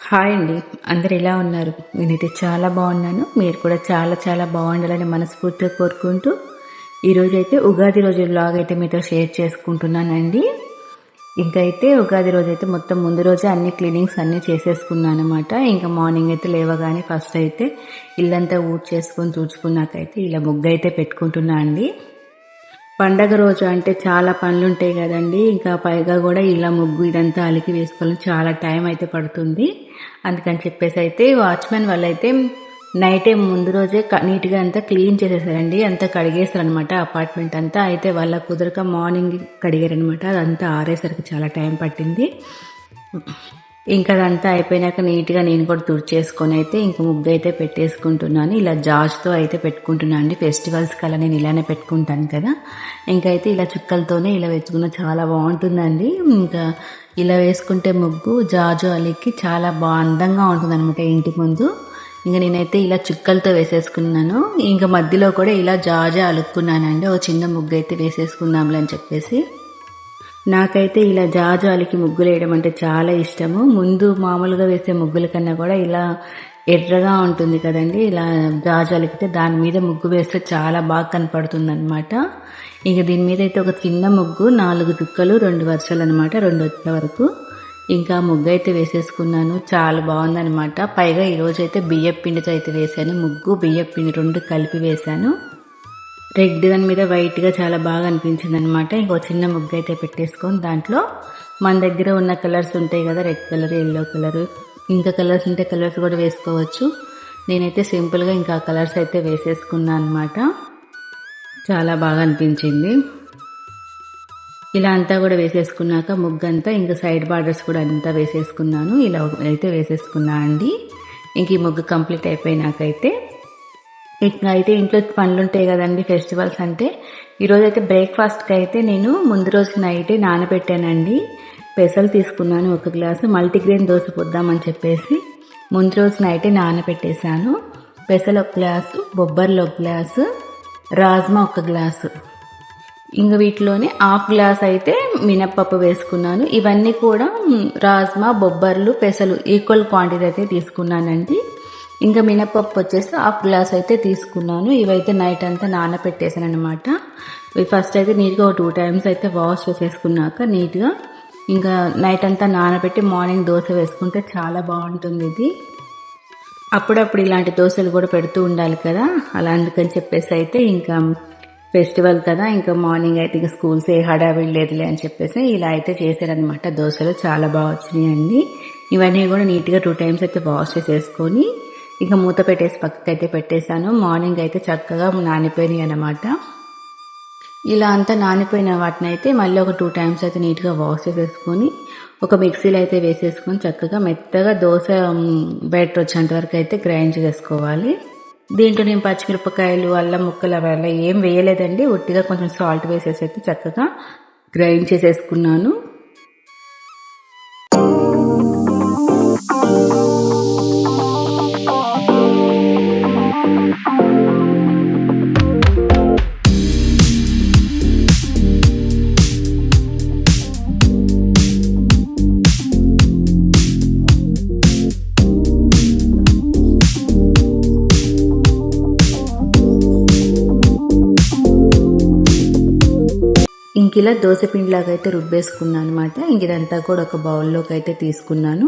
Hi అండి. అందరు ఎలా ఉన్నారు? నేనైతే చాలా బాగున్నాను. మీరు కూడా చాలా చాలా బాగుండాలని మనస్ఫూర్తిగా కోరుకుంటూ ఈరోజు అయితే ఉగాది రోజు బ్లాగ్ అయితే మీతో షేర్ చేసుకుంటున్నానండి. ఇంకా అయితే ఉగాది రోజు అయితే మొత్తం ముందు రోజే అన్ని క్లీనింగ్స్ అన్నీ చేసేసుకున్నాను అనమాట ఇంకా మార్నింగ్ అయితే లేవగానే ఫస్ట్ అయితే ఇల్లంతా ఊడ్ చేసుకొని తుడుచుకున్నాకైతే ఇలా ముగ్గు అయితే పెట్టుకుంటున్నా అండి. పండగ రోజు అంటే చాలా పనులు ఉంటాయి కదండి. ఇంకా పైగా కూడా ఇలా ముగ్గు ఇదంతా అలికి వేసుకోవాలని చాలా టైం అయితే పడుతుంది. అందుకని చెప్పేసి అయితే వాచ్మెన్ వాళ్ళు అయితే నైటే ముందు రోజే నీట్గా అంతా క్లీన్ చేసేసారండి. అంతా కడిగేస్తారనమాట అపార్ట్మెంట్ అంతా. అయితే వాళ్ళ కుదరక మార్నింగ్ కడిగారనమాట అదంతా ఆరేసరికి చాలా టైం పట్టింది. ఇంకా అదంతా అయిపోయినాక నీట్గా నేను కూడా తుడిచేసుకొని అయితే ఇంకా ముగ్గు అయితే పెట్టేసుకుంటున్నాను. ఇలా జాజ్తో అయితే పెట్టుకుంటున్నాను అండి. ఫెస్టివల్స్ కల్లా నేను ఇలానే పెట్టుకుంటాను కదా. ఇంకైతే ఇలా చుక్కలతోనే ఇలా వేసుకున్న చాలా బాగుంటుందండి. ఇంకా ఇలా వేసుకుంటే ముగ్గు జాజు అలికి చాలా బా అందంగా ఉంటుందన్నమాట ఇంటి ముందు. ఇంకా నేనైతే ఇలా చుక్కలతో వేసేసుకున్నాను. ఇంకా మధ్యలో కూడా ఇలా జాజా అలుక్కున్నానండి. ఒక చిన్న ముగ్గు అయితే వేసేసుకుందాంలే అని చెప్పేసి. నాకైతే ఇలా జాజాలికి ముగ్గులు వేయడం అంటే చాలా ఇష్టము. ముందు మామూలుగా వేసే ముగ్గుల కన్నా కూడా ఇలా ఎర్రగా ఉంటుంది కదండి. ఇలా జాజాలికితే దాని మీద ముగ్గు వేస్తే చాలా బాగా కనపడుతుంది అనమాట ఇక దీని మీద అయితే ఒక చిన్న ముగ్గు నాలుగు చుక్కలు రెండు వరుసలు అనమాట రెండు వచ్చే వరకు. ఇంకా ముగ్గు అయితే వేసేసుకున్నాను. చాలా బాగుందనమాట పైగా ఈరోజు అయితే బియ్యం పిండితో అయితే వేసాను ముగ్గు బియ్యం పిండి రెండు కలిపి వేశాను. రెడ్ దాని మీద వైట్గా చాలా బాగా అనిపించింది అనమాట ఇంకో చిన్న ముగ్గు అయితే పెట్టేసుకొని దాంట్లో మన దగ్గర ఉన్న కలర్స్ ఉంటాయి కదా రెడ్ కలర్ ఎల్లో కలర్ ఇంకా కలర్స్ ఉంటే కలర్స్ కూడా వేసుకోవచ్చు. నేనైతే సింపుల్గా ఇంకా కలర్స్ అయితే వేసేసుకున్నాను అనమాట చాలా బాగా అనిపించింది. ఇలా అంతా కూడా వేసేసుకున్నాక ముగ్గు అంతా ఇంకా సైడ్ బార్డర్స్ కూడా అంతా వేసేసుకున్నాను. ఇలా అయితే వేసేసుకున్నా అండి. ఇంక ఈ ముగ్గు కంప్లీట్ అయిపోయినాకైతే అయితే ఇంట్లో పనులు ఉంటాయి కదండి ఫెస్టివల్స్ అంటే. ఈరోజు అయితే బ్రేక్ఫాస్ట్కి అయితే నేను ముందు రోజు నైటే నానబెట్టానండి. పెసలు తీసుకున్నాను ఒక గ్లాసు మల్టీగ్రెయిన్ దోశ పొద్దామని చెప్పేసి ముందు రోజు నైటే నానబెట్టేశాను. పెసలు ఒక గ్లాసు బొబ్బర్లు ఒక గ్లాసు రాజ్మా ఒక గ్లాసు. ఇంక వీటిలోనే హాఫ్ గ్లాస్ అయితే మినప్పప్పు వేసుకున్నాను. ఇవన్నీ కూడా రాజ్మా బొబ్బర్లు పెసలు ఈక్వల్ క్వాంటిటీ అయితే తీసుకున్నానండి. ఇంకా మినప్పప్పు వచ్చేసి హాఫ్ గ్లాస్ అయితే తీసుకున్నాను. ఇవైతే నైట్ అంతా నానబెట్టేసాను అనమాట ఇవి ఫస్ట్ అయితే నీట్గా ఒక టూ టైమ్స్ అయితే వాష్ చేసేసుకున్నాక నీట్గా ఇంకా నైట్ అంతా నానబెట్టి మార్నింగ్ దోశ వేసుకుంటే చాలా బాగుంటుంది ఇది. అప్పుడప్పుడు ఇలాంటి దోశలు కూడా పెడుతూ ఉండాలి కదా. అలా అందుకని చెప్పేసి అయితే ఇంకా ఫెస్టివల్ కదా. ఇంకా మార్నింగ్ అయితే ఇంకా స్కూల్స్ ఏ హడావిడి లేదులే అని చెప్పేసి ఇలా అయితే చేశారనమాట దోశలు చాలా బాగా వచ్చినాయండి. ఇవన్నీ కూడా నీట్గా టూ టైమ్స్ అయితే వాష్ చేసేసుకొని ఇంకా మూత పెట్టేసి పక్కకైతే అయితే పెట్టేశాను. మార్నింగ్ అయితే చక్కగా నానిపోయినాయి అనమాట ఇలా అంతా నానిపోయిన వాటిని అయితే మళ్ళీ ఒక టూ టైమ్స్ అయితే నీట్గా వాష్ చేసేసుకొని ఒక మిక్సీలో అయితే వేసేసుకొని చక్కగా మెత్తగా దోశ బయట వచ్చేంత వరకు అయితే గ్రైండ్ చేసుకోవాలి. దీంట్లో నేను పచ్చిమిరపకాయలు అల్లం ముక్కలు అవి ఏం వేయలేదండి. ఒట్టిగా కొంచెం సాల్ట్ వేసేసి అయితే చక్కగా గ్రైండ్ చేసేసుకున్నాను. ఇలా దోశపిండిలాగా అయితే రుబ్బేసుకున్నాను అనమాట ఇంక ఇదంతా కూడా ఒక బౌల్లోకి అయితే తీసుకున్నాను.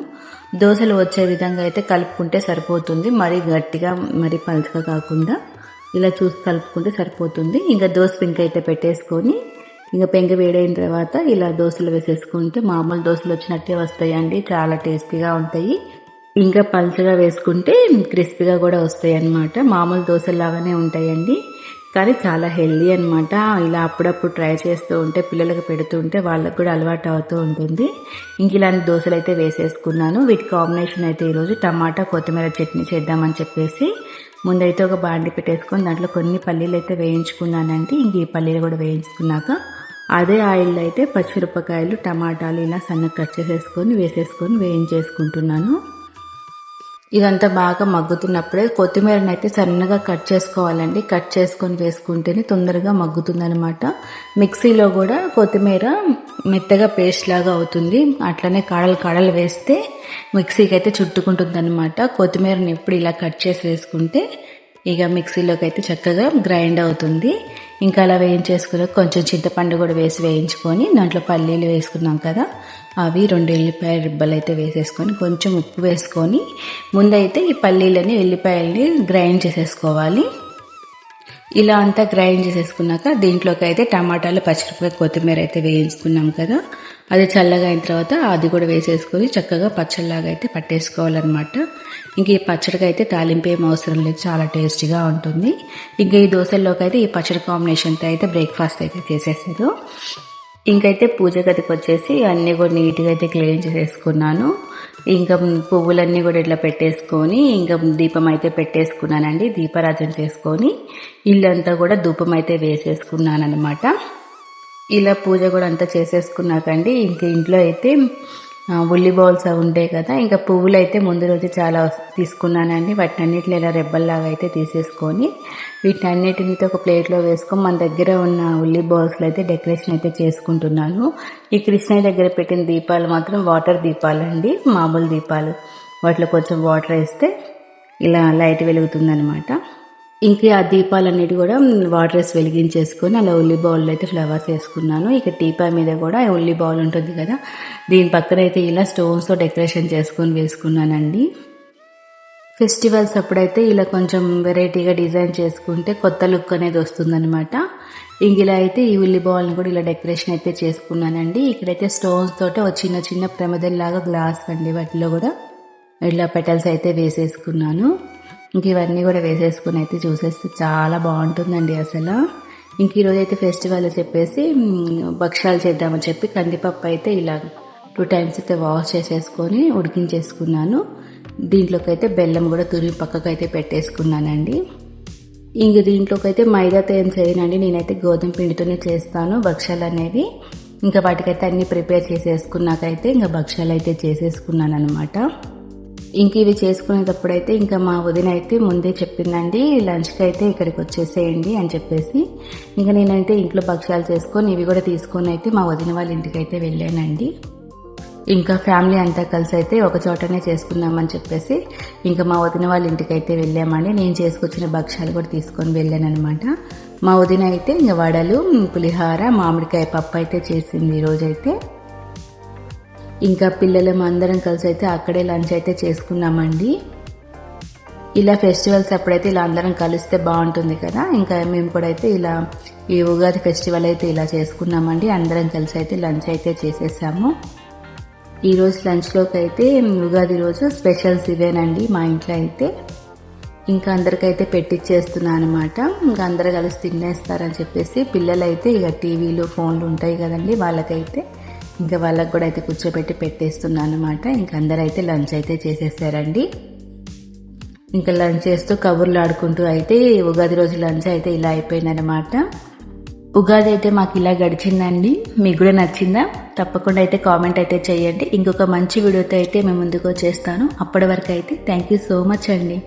దోశలు వచ్చే విధంగా అయితే కలుపుకుంటే సరిపోతుంది. మరీ గట్టిగా మరీ పలుచగా కాకుండా ఇలా చూసి కలుపుకుంటే సరిపోతుంది. ఇంకా దోశ పింక్ అయితే పెట్టేసుకొని ఇంకా పెంక వేడైన తర్వాత ఇలా దోశలు వేసేసుకుంటే మామూలు దోశలు వచ్చినట్టే వస్తాయండి. చాలా టేస్టీగా ఉంటాయి. ఇంకా పలుచగా వేసుకుంటే క్రిస్పీగా కూడా వస్తాయి అన్నమాట మామూలు దోశలాగానే ఉంటాయండి. కానీ చాలా హెల్దీ అనమాట ఇలా అప్పుడప్పుడు ట్రై చేస్తూ ఉంటే పిల్లలకు పెడుతూ ఉంటే వాళ్ళకు కూడా అలవాటు అవుతూ ఉంటుంది. ఇంక ఇలాంటి దోశలు అయితే వేసేసుకున్నాను. వీటి కాంబినేషన్ అయితే ఈరోజు టమాటా కొత్తిమీర చట్నీ చేద్దామని చెప్పేసి ముందైతే ఒక బాండి పెట్టేసుకొని దాంట్లో కొన్ని పల్లీలు అయితే వేయించుకున్నానండి. ఇంక ఈ పల్లీలు కూడా వేయించుకున్నాక అదే ఆయిల్ అయితే పచ్చిమిరపకాయలు టమాటాలు ఇలా సన్నగా కట్ చేసేసుకొని వేసేసుకొని వేయించేసుకుంటున్నాను. ఇదంతా బాగా మగ్గుతున్నప్పుడే కొత్తిమీరని అయితే సన్నగా కట్ చేసుకోవాలండి. కట్ చేసుకొని వేసుకుంటేనే తొందరగా మగ్గుతుందనమాట మిక్సీలో కూడా కొత్తిమీర మెత్తగా పేస్ట్ లాగా అవుతుంది. అట్లనే కాడలు కాడలు వేస్తే మిక్సీకి అయితే చుట్టుకుంటుంది అనమాట కొత్తిమీరని ఎప్పుడు ఇలా కట్ చేసి వేసుకుంటే ఇక మిక్సీలోకి అయితే చక్కగా గ్రైండ్ అవుతుంది. ఇంకా అలా వేయించేసుకుని కొంచెం చింతపండు కూడా వేసి వేయించుకొని దాంట్లో పల్లీలు వేసుకున్నాం కదా అవి రెండు ఎల్లిపాయ రిబ్బలు అయితే వేసేసుకొని కొంచెం ఉప్పు వేసుకొని ముందైతే ఈ పల్లీలని ఎల్లిపాయల్ని గ్రైండ్ చేసేసుకోవాలి. ఇలా అంతా గ్రైండ్ చేసేసుకున్నాక దీంట్లోకి అయితే టమాటాలు పచ్చిమిరపకాయ కొత్తిమీర అయితే వేయించుకున్నాం కదా అది చల్లగా అయిన తర్వాత అది కూడా వేసేసుకొని చక్కగా పచ్చళ్ళలాగా అయితే పట్టేసుకోవాలన్నమాట. ఇంక ఈ పచ్చడికి అయితే తాలింపు ఏం అవసరం లేదు చాలా టేస్టీగా ఉంటుంది. ఇంకా ఈ దోశల్లోకి అయితే ఈ పచ్చడి కాంబినేషన్తో అయితే బ్రేక్ఫాస్ట్ అయితే చేసేసారు. ఇంకైతే పూజ గదికి వచ్చేసి అన్నీ కూడా నీట్గా అయితే క్లీన్ చేసేసుకున్నాను. ఇంకా పువ్వులన్నీ కూడా ఇట్లా పెట్టేసుకొని ఇంకా దీపం అయితే పెట్టేసుకున్నానండి దీపారాధన చేసుకొని. ఇల్లంతా కూడా ధూపం అయితే వేసేసుకున్నాను అనమాట ఇలా పూజ కూడా అంతా చేసేసుకున్నాకండి ఇంక ఇంట్లో అయితే ఉల్లి బౌల్స్ ఉంటాయి కదా. ఇంకా పువ్వులు అయితే ముందు రోజు చాలా తీసుకున్నానండి. వాటిని అన్నిటిని ఇలా రెబ్బల్లాగా అయితే తీసేసుకొని వీటిని ఒక ప్లేట్లో వేసుకొని మన దగ్గర ఉన్న ఉల్లి బౌల్స్లో అయితే డెకరేషన్ అయితే చేసుకుంటున్నాను. ఈ కృష్ణయ్య దగ్గర పెట్టిన దీపాలు మాత్రం వాటర్ దీపాలు అండి మామూలు దీపాలు. వాటిలో కొంచెం వాటర్ వేస్తే ఇలా లైట్ వెలుగుతుందనమాట ఇంకా ఆ దీపాలన్నిటి కూడా వాటర్స్ వెలిగించేసుకొని అలా ఉల్లి బౌల్లో అయితే ఫ్లవర్స్ వేసుకున్నాను. ఇక టీపా మీద కూడా ఉల్లి బౌల్ ఉంటుంది కదా దీని పక్కన అయితే ఇలా స్టోన్స్తో డెకరేషన్ చేసుకొని వేసుకున్నానండి. ఫెస్టివల్స్ అప్పుడైతే ఇలా కొంచెం వెరైటీగా డిజైన్ చేసుకుంటే కొత్త లుక్ అనేది వస్తుందనమాట ఇంక ఇలా అయితే ఈ ఉల్లి బౌల్ని కూడా ఇలా డెకరేషన్ అయితే చేసుకున్నానండి. ఇక్కడైతే స్టోన్స్ తోటి ఒక చిన్న చిన్న ప్రమదల్లాగా గ్లాస్ అండి వాటిలో కూడా. ఇలా పెటల్స్ అయితే వేసేసుకున్నాను. ఇంక ఇవన్నీ కూడా వేసేసుకుని అయితే చూసేస్తే చాలా బాగుంటుందండి అసలు. ఇంక ఈరోజు అయితే ఫెస్టివల్ చెప్పేసి భక్ష్యాలు చేద్దామని చెప్పి కందిపప్పు అయితే ఇలా టూ టైమ్స్ అయితే వాష్ చేసేసుకొని ఉడికించేసుకున్నాను. దీంట్లోకి అయితే బెల్లం కూడా తురిమి పక్కకు అయితే పెట్టేసుకున్నానండి. ఇంక దీంట్లోకి అయితే మైదాతో ఏం చేయనండి నేనైతే గోధుమ పిండితోనే చేస్తాను భక్ష్యాలు అనేవి ఇంకా వాటికైతే అన్నీ ప్రిపేర్ చేసేసుకున్నాకైతే ఇంకా భక్ష్యాలు అయితే చేసేసుకున్నాను అనమాట ఇంక ఇవి చేసుకునేటప్పుడు అయితే ఇంకా మా వదిన అయితే ముందే చెప్పిందండి లంచ్కి అయితే ఇక్కడికి వచ్చేసేయండి అని చెప్పేసి. ఇంకా నేనైతే ఇంట్లో భక్ష్యాలు చేసుకొని ఇవి కూడా తీసుకొని అయితే మా వదిన వాళ్ళ ఇంటికి అయితే వెళ్ళానండి. ఇంకా ఫ్యామిలీ అంతా కలిసి అయితే ఒక చోటనే చేసుకుందామని చెప్పేసి ఇంకా మా వదిన వాళ్ళ ఇంటికి అయితే వెళ్ళామండి. నేను చేసుకొచ్చిన భక్ష్యాలు కూడా తీసుకొని వెళ్ళాను అనమాట మా వదిన అయితే ఇంకా వడలు పులిహార మామిడికాయ పప్పు అయితే చేసింది ఈరోజైతే. ఇంకా పిల్లలం అందరం కలిసి అయితే అక్కడే లంచ్ అయితే చేసుకున్నామండి ఇలా ఫెస్టివల్స్ అప్పుడైతే ఇలా అందరం కలిస్తే బాగుంటుంది కదా. ఇంకా మేము కూడా అయితే ఇలా ఈ ఉగాది ఫెస్టివల్ అయితే ఇలా చేసుకున్నామండి అందరం కలిసి అయితే లంచ్ అయితే చేసేసాము. ఈరోజు లంచ్లోకి అయితే ఉగాది రోజు స్పెషల్స్ ఇవేనండి మా ఇంట్లో అయితే. ఇంకా అందరికైతే పెట్టిచ్చేస్తున్నాను అనమాట ఇంకా అందరు కలిసి తినేస్తారని చెప్పేసి పిల్లలైతే ఇక టీవీలు ఫోన్లు ఉంటాయి కదండి వాళ్ళకైతే. ఇంకా వాళ్ళకి కూడా అయితే కూర్చోబెట్టి పెట్టేస్తున్నాను అనమాట ఇంకా అందరూ అయితే లంచ్ అయితే చేసేసారండి. ఇంకా లంచ్ చేస్తూ కబుర్లు ఆడుకుంటూ అయితే ఉగాది రోజు లంచ్ అయితే ఇలా అయిపోయిందనమాట ఉగాది అయితే మాకు ఇలా గడిచిందండి. మీకు కూడా నచ్చిందా? తప్పకుండా అయితే కామెంట్ అయితే చేయండి. ఇంకొక మంచి వీడియోతో అయితే మేము ముందుకు వచ్చేస్తాను. అప్పటి వరకు అయితే థ్యాంక్ యూ సో మచ్ అండి.